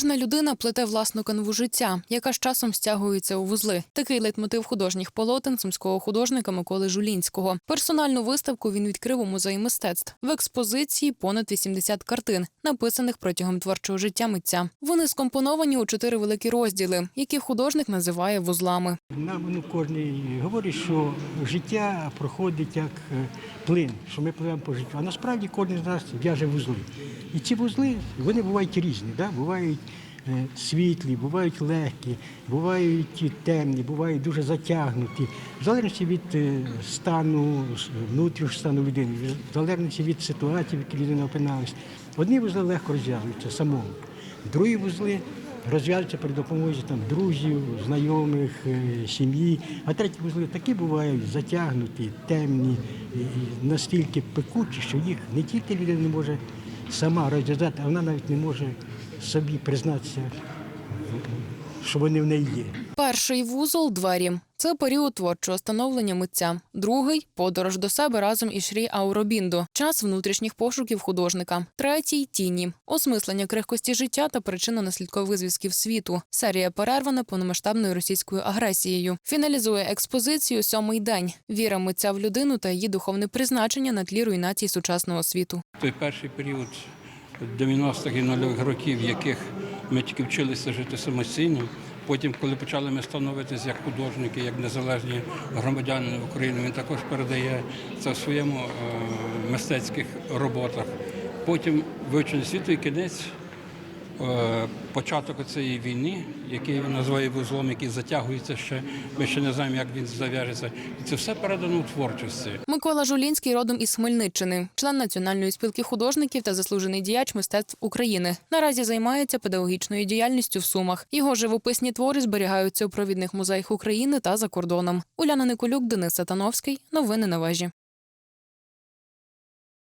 Кожна людина плете власну канву життя, яка з часом стягується у вузли. Такий лейтмотив художніх полотен сумського художника Миколи Жулінського. Персональну виставку він відкрив у музеї мистецтв. В експозиції понад 80 картин, написаних протягом творчого життя митця. Вони скомпоновані у чотири великі розділи, які художник називає вузлами. Нам ну, кожен говорить, що життя проходить як е, плин, що ми пливемо по життю. А насправді кожен з нас в'яже вузли. І ці вузли вони бувають різні. Да? Бувають світлі, бувають легкі, бувають темні, бувають дуже затягнуті. В залежності від е, стану, внутрішнього стану людини, в залежності від ситуації, в якій людина опиналась. Одні вузли легко розв'язуються самому, другі вузли розв'язуються при допомозі там, друзів, знайомих, е, сім'ї. А треті вузли такі бувають затягнуті, темні, настільки пекучі, що їх не тільки людина не може сама розв'язати, а вона навіть не може собі признатися, що вони в неї є. Перший вузол двері. Це період творчого становлення митця. Другий подорож до себе разом із Шрі Ауробіндо. Час внутрішніх пошуків художника. Третій тіні. Осмислення крихкості життя та причинно-наслідкових зв'язків світу. Серія перервана повномасштабною російською агресією. Фіналізує експозицію сьомий день. Віра митця в людину та її духовне призначення на тлі руйнації сучасного світу. Той перший період 90-х і нульових років, яких ми тільки вчилися жити самостійно. Потім, коли почали ми становитися як художники, як незалежні громадяни України, він також передає це в своєму е, мистецьких роботах. Потім вивчення світу і кінець початок цієї війни, який він називає вузлом, який затягується ще. Ми ще не знаємо, як він зав'яжеться. І це все передано у творчості. Микола Жулінський родом із Хмельниччини, член Національної спілки художників та заслужений діяч мистецтв України. Наразі займається педагогічною діяльністю в Сумах. Його живописні твори зберігаються у провідних музеях України та за кордоном. Уляна Николюк, Денис Сатановський. Новини на вежі.